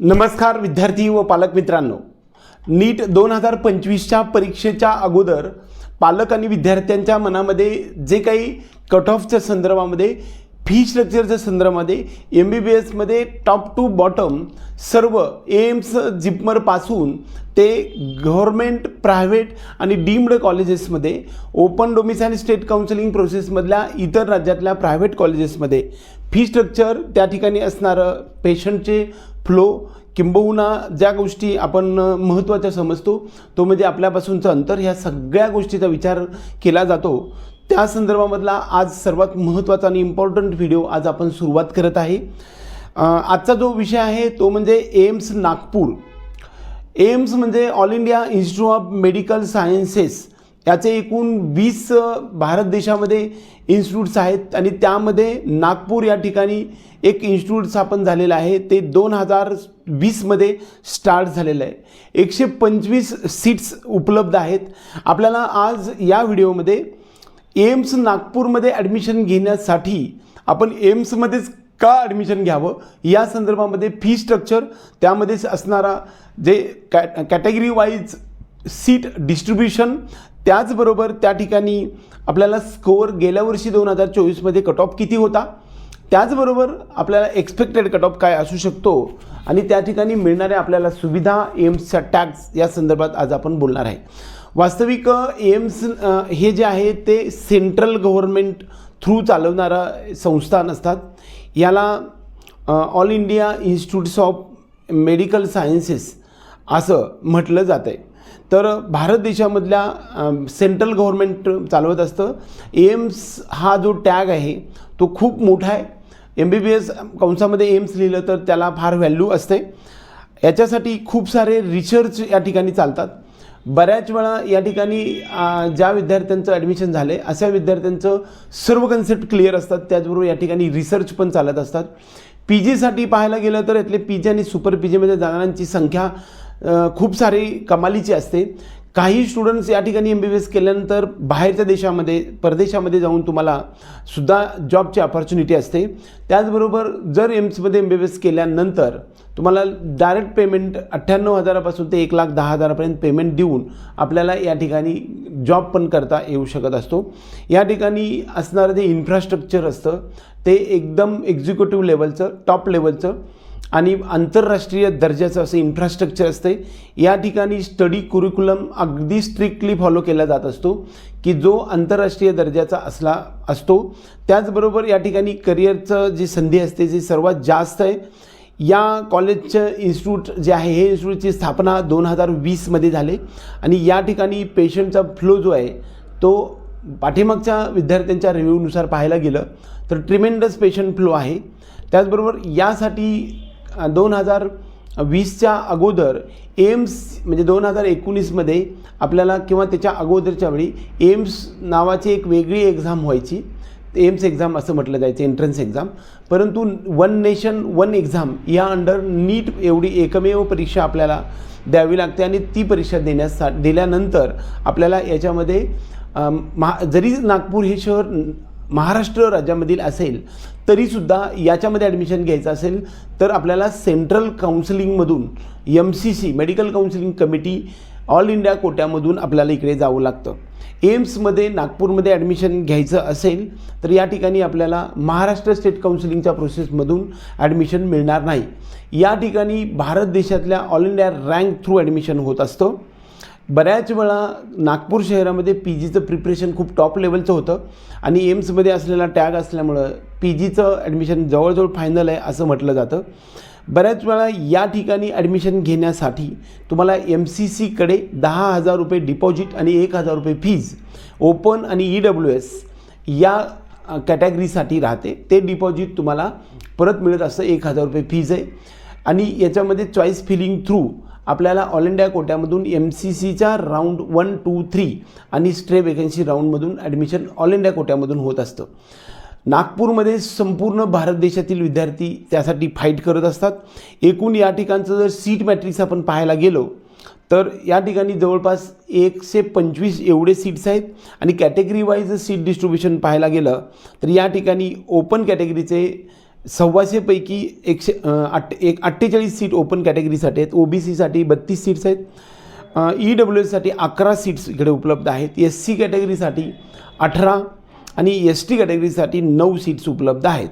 नमस्कार विद्यार्थी व पालक मित्रांनो. नीट दोन हजार पंचवीसच्या परीक्षेच्या अगोदर पालक आणि विद्यार्थ्यांच्या मनामध्ये जे काही कट ऑफच्या संदर्भामध्ये फी स्ट्रक्चरच्या संदर्भामध्ये एम बी बी एसमध्ये टॉप टू बॉटम सर्व एम्स जिपमरपासून ते गव्हर्मेंट प्रायव्हेट आणि डीम्ड कॉलेजेसमध्ये ओपन डोमिसाईल स्टेट काउन्सिलिंग प्रोसेसमधल्या इतर राज्यातल्या प्रायव्हेट कॉलेजेसमध्ये फी स्ट्रक्चर त्या ठिकाणी असणारं पेशंटचे फ्लो किंबहुना ज्या गोष्टी आपण महत्त्वाच्या समजतो तो म्हणजे आपल्यापासूनचं अंतर ह्या सगळ्या गोष्टीचा विचार केला जातो. त्या संदर्भामधला आज सर्वात महत्त्वाचा आणि इम्पॉर्टंट व्हिडिओ आज आपण सुरुवात करत आहे. आजचा जो विषय आहे तो म्हणजे एम्स नागपूर. एम्स म्हणजे All India Institute of Medical Sciences. याचे एकूण वीस भारत देशामध्ये इन्स्टिट्यूट्स आहेत आणि त्यामध्ये नागपूर या ठिकाणी एक इन्स्टिट्यूट स्थापन झालेलं आहे. ते दोन हजार वीसमध्ये स्टार्ट झालेलं आहे. एकशे पंचवीस सीट्स उपलब्ध आहेत. आपल्याला आज या व्हिडिओमध्ये एम्स नागपूरमध्ये ॲडमिशन घेण्यासाठी आपण एम्समध्येच का ॲडमिशन घ्यावं? या संदर्भामध्ये फी स्ट्रक्चर त्यामध्येच असणारा जे कॅ कॅटेगरी वाईज सीट डिस्ट्रीब्युशन त्याचबरोबर त्या ठिकाणी आपल्याला स्कोअर गेल्या वर्षी दोन हजार चोवीसमध्ये कट ऑफ किती होता? त्याचबरोबर आपल्याला एक्सपेक्टेड कट ऑफ काय असू शकतो? आणि त्या ठिकाणी मिळणाऱ्या आपल्याला सुविधा एम्सच्या टॅक्स या संदर्भात आज आपण बोलणार आहे. वास्तविक एम्स हे जे आहे ते सेंट्रल गव्हर्मेंट थ्रू चालवणारा संस्थान असतात. याला All India Institutes of Medical Sciences असं म्हटलं जातं आहे तर भारत देशामधल्या सेंट्रल गव्हर्मेंट चालवत असतं. एम्स हा जो टॅग आहे तो खूप मोठा आहे. एम बी बी एस कंसामध्ये एम्स लिहिलं तर त्याला फार व्हॅल्यू असते. याच्यासाठी खूप सारे रिसर्च या ठिकाणी चालतात. बऱ्याच वेळा या ठिकाणी ज्या विद्यार्थ्यांचं ॲडमिशन झालं आहे अशा विद्यार्थ्यांचं सर्व कन्सेप्ट क्लिअर असतात. त्याचबरोबर या ठिकाणी रिसर्च पण चालत असतात. पी जीसाठी पाहायला गेलं तर यातले पी जी आणि सुपर पी जीमध्ये जाणाऱ्यांची संख्या खूप सारी कमालीची असते. काही स्टुडंट्स या ठिकाणी एम बी बी एस केल्यानंतर बाहेरच्या देशामध्ये परदेशामध्ये जाऊन तुम्हाला सुद्धा जॉबची ऑपॉर्च्युनिटी असते. त्याचबरोबर जर एम्समध्ये एम बी बी एस केल्यानंतर तुम्हाला डायरेक्ट पेमेंट अठ्ठ्याण्णव हजारापासून ते एक लाख दहा हजारापर्यंत पेमेंट देऊन आपल्याला या ठिकाणी जॉब पण करता येऊ शकत असतो. या ठिकाणी असणारं जे इन्फ्रास्ट्रक्चर असतं ते एकदम एक्झिक्युटिव्ह लेवलचं टॉप लेवलचं आणि आंतरराष्ट्रीय दर्जाचं असं इन्फ्रास्ट्रक्चर असते या ठिकाणी स्टडी कुरिक्युलम अगदी स्ट्रिक्टली फॉलो केला जात असतो की जो आंतरराष्ट्रीय दर्जाचा असला असतो. त्याचबरोबर या ठिकाणी करिअरचं जी संधी असते जी सर्वात जास्त आहे या कॉलेजचं इन्स्टिट्यूट जे आहे हे इन्स्टिट्यूटची स्थापना दोन हजार वीसमध्ये झाले. आणि या ठिकाणी पेशंटचा फ्लो जो आहे तो पाठीमागच्या विद्यार्थ्यांच्या रिव्ह्यूनुसार पाहायला गेलं तर ट्रिमेंडस पेशंट फ्लो आहे. त्याचबरोबर यासाठी दोन हजार वीसच्या अगोदर एम्स म्हणजे दोन हजार एकोणीसमध्ये आपल्याला किंवा त्याच्या अगोदरच्या वेळी एम्स नावाची एक वेगळी एक्झाम व्हायची. एम्स एक्झाम असं म्हटलं जायचं एंट्रन्स एक्झाम. परंतु वन नेशन वन एक्झाम या अंडर नीट एवढी एकमेव परीक्षा आपल्याला द्यावी लागते आणि ती परीक्षा देण्यास सा दिल्यानंतर आपल्याला याच्यामध्ये महा जरी नागपूर हे शहर महाराष्ट्र राज्यामधील असेल तरीसुद्धा याच्यामध्ये ॲडमिशन घ्यायचं असेल तर आपल्याला central काउन्सिलिंगमधून M C C medical counselling committee All India कोट्यामधून आपल्याला इकडे जावं लागतं. एम्समध्ये नागपूरमध्ये ॲडमिशन घ्यायचं असेल तर या ठिकाणी आपल्याला महाराष्ट्र स्टेट काउन्सिलिंगच्या प्रोसेसमधून ॲडमिशन मिळणार नाही. या ठिकाणी भारत देशातल्या All India rank through admission होत असतं. बऱ्याच वेळा नागपूर शहरामध्ये पी जीचं प्रिपरेशन खूप टॉप लेवलचं होतं. आणि एम्समध्ये असलेला टॅग असल्यामुळं पी जीचं ॲडमिशन जवळजवळ फायनल आहे असं म्हटलं जातं. बऱ्याच वेळा या ठिकाणी ॲडमिशन घेण्यासाठी तुम्हाला एम सी सीकडे दहा हजार रुपये डिपॉझिट आणि एक हजार रुपये फीज ओपन आणि ई डब्ल्यू एस या कॅटेगरीसाठी राहते. ते डिपॉझिट तुम्हाला परत मिळत असतं. एक हजार रुपये फीज आहे. आणि याच्यामध्ये चॉईस फिलिंग थ्रू आपल्याला ऑल इंडिया कोट्यामधून एम सी सीच्या राऊंड वन टू थ्री आणि स्ट्रे वेकन्सी राऊंडमधून ॲडमिशन ऑल इंडिया कोट्यामधून होत असतं. नागपूरमध्ये संपूर्ण भारत देशातील विद्यार्थी त्यासाठी फाईट करत असतात. एकूण या ठिकाणचं जर सीट मॅट्रिक्स आपण पाहायला गेलो तर या ठिकाणी जवळपास एकशे पंचवीस एवढे सीट्स आहेत. आणि कॅटेगरी वाईज सीट डिस्ट्रीब्युशन पाहायला गेलं तर या ठिकाणी ओपन कॅटेगरीचे सव्वाशेपैकी एकशे अं, आठ एक अठ्ठेचाळीस सीट ओपन कॅटेगरीसाठी आहेत. ओ बी सीसाठी बत्तीस सीट्स आहेत. ई डब्ल्यू एससाठी अकरा सीट्स इकडे उपलब्ध आहेत. एस सी कॅटेगरीसाठी अठरा आणि एस टी कॅटेगरीसाठी नऊ सीट्स उपलब्ध आहेत.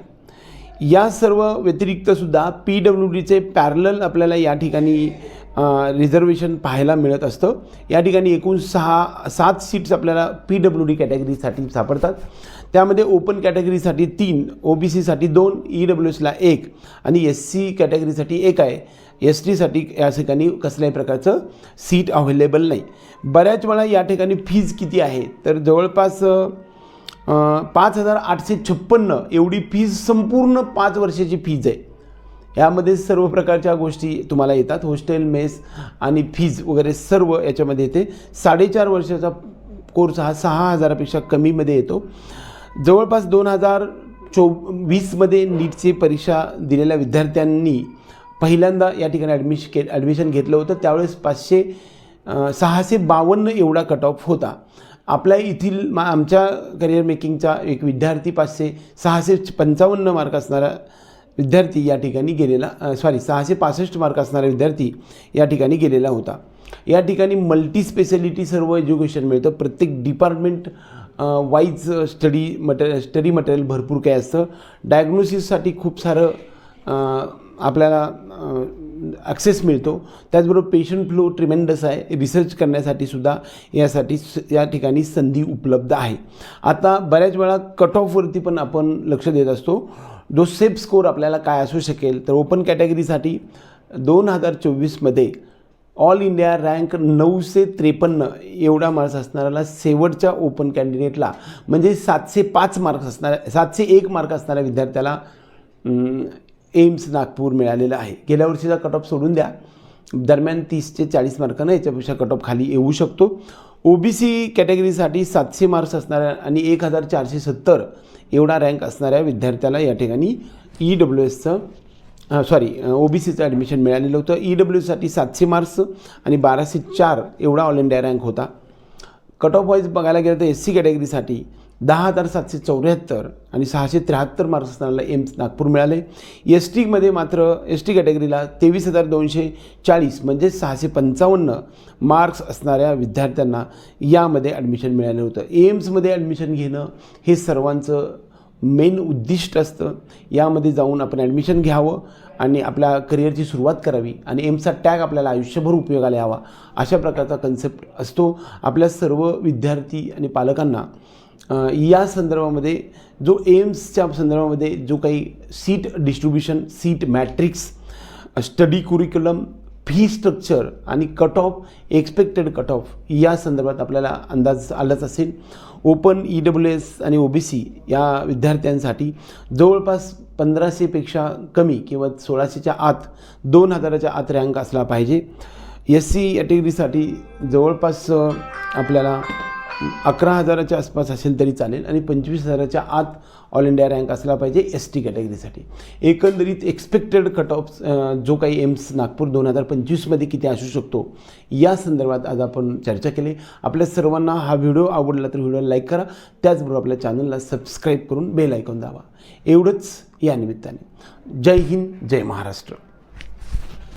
या सर्व व्यतिरिक्तसुद्धा पी डब्ल्यू डीचे पॅरलल आपल्याला या ठिकाणी रिझर्वेशन पाहायला मिळत असतं. या ठिकाणी एकूण सहा सात सीट्स आपल्याला पी डब्ल्यू डी कॅटेगरीसाठी सापडतात. त्यामध्ये ओपन कॅटेगरीसाठी तीन ओ बी सीसाठी दोन ई डब्ल्यू एसला एक आणि एस सी कॅटेगरीसाठी एक आहे. एस टीसाठी या ठिकाणी कसल्याही प्रकारचं सीट अवेलेबल नाही. बऱ्याच वेळा या ठिकाणी फीज किती आहे? तर जवळपास पाच हजार आठशे छप्पन्न एवढी फीज संपूर्ण पाच वर्षाची फीज आहे. यामध्ये सर्व प्रकारच्या गोष्टी तुम्हाला येतात. हॉस्टेल मेस आणि फीज वगैरे सर्व याच्यामध्ये येते. साडेचार वर्षाचा कोर्स हा सहा हजारापेक्षा कमीमध्ये येतो. जवळपास दोन हजार चो वीसमध्ये नीटची परीक्षा दिलेल्या विद्यार्थ्यांनी पहिल्यांदा या ठिकाणी ॲडमिश के ॲडमिशन घेतलं होतं. त्यावेळेस पाचशे सहाशे बावन्न एवढा कट ऑफ होता. आपल्या येथील मा आमच्या करिअर मेकिंगचा एक विद्यार्थी पाचशे सहाशे पंचावन्न मार्क असणारा विद्यार्थी या ठिकाणी गेलेला सॉरी सहाशे पासष्ट मार्क असणारा विद्यार्थी या ठिकाणी गेलेला होता. या ठिकाणी मल्टी स्पेशालिटी सर्व एज्युकेशन मिळतं. प्रत्येक department wise study material study material भरपूर काही असतं. डायग्नोसिससाठी खूप सारं आपल्याला ॲक्सेस मिळतो. त्याचबरोबर पेशंट फ्लो ट्रिमेंडस आहे. रिसर्च करण्यासाठी सुद्धा यासाठी स- या ठिकाणी संधी उपलब्ध आहे. आता बऱ्याच वेळा कट ऑफवरती पण आपण लक्ष देत असतो. जो सेफ स्कोर आपल्याला काय असू शकेल तर ओपन कॅटेगरीसाठी दोन हजार चोवीसमध्ये ऑल इंडिया रँक नऊशे त्रेपन्न एवढा मार्क्स असणाऱ्याला शेवटच्या ओपन कॅन्डिडेटला म्हणजे सातशे पाच मार्क्स असणाऱ्या सातशे एक मार्क असणाऱ्या विद्यार्थ्याला एम्स नागपूर मिळालेलं आहे. गेल्या वर्षीचा कट ऑफ सोडून द्या. दरम्यान तीस ते चाळीस मार्कानं याच्यापेक्षा कट ऑफ खाली येऊ शकतो. ओ बी सी कॅटेगरीसाठी सातशे मार्क्स असणाऱ्या आणि एक हजार चारशे सत्तर एवढा रँक असणाऱ्या विद्यार्थ्याला या ठिकाणी ई डब्ल्यू एसचं सॉरी ओ बी सीचं ॲडमिशन मिळालेलं होतं. ई डब्ल्यूसाठी सातशे मार्क्स आणि बाराशे चार एवढा ऑल इंडिया रँक होता. कट ऑफ वाईज बघायला गेलं तर एस सी कॅटेगरीसाठी दहा हजार सातशे चौऱ्याहत्तर आणि सहाशे त्र्याहत्तर मार्क्स असणाऱ्याला एम्स नागपूर मिळाले. एस टीमध्ये मात्र एस टी कॅटेगरीला तेवीस हजार दोनशे चाळीस म्हणजे सहाशे पंचावन्न मार्क्स असणाऱ्या विद्यार्थ्यांना यामध्ये ॲडमिशन मिळालं होतं. एम्समध्ये ॲडमिशन घेणं हे सर्वांचं मेन उद्दिष्ट असतं. यामध्ये जाऊन आपण ॲडमिशन घ्यावं आणि आपल्या करिअरची सुरुवात करावी आणि एम्सचा टॅग आपल्याला आयुष्यभर उपयोगाला यावा अशा प्रकारचा कन्सेप्ट असतो. आपल्या सर्व विद्यार्थी आणि पालकांना या संदर्भामध्ये जो एम्सच्या संदर्भामध्ये जो काही seat distribution seat matrix study curriculum fee structure आणि cut off expected cut off या संदर्भात आपल्याला अंदाज आलाच असेल. ओपन ई डब्ल्यू एस आणि ओ बी सी या विद्यार्थ्यांसाठी जवळपास पंधराशेपेक्षा कमी किंवा सोळाशेच्या आत दोन हजाराच्या आत रँक असला पाहिजे. एस सी कॅटेगरीसाठी जवळपास आपल्याला अकरा हजाराच्या आसपास असेल तरी चालेल आणि पंचवीस हजाराच्या आत ऑल इंडिया रँक असला पाहिजे एस टी कॅटेगरीसाठी एकंदरीत एक्सपेक्टेड कट ऑफ जो काही एम्स नागपूर दोन हजार पंचवीसमध्ये किती असू शकतो या संदर्भात आज आपण चर्चा केली. आपल्या सर्वांना हा व्हिडिओ आवडला तर व्हिडिओ लाईक करा. त्याचबरोबर आपल्या चॅनलला सबस्क्राईब करून बेल ऐकून दावा एवढंच या निमित्ताने. जय हिंद जय महाराष्ट्र.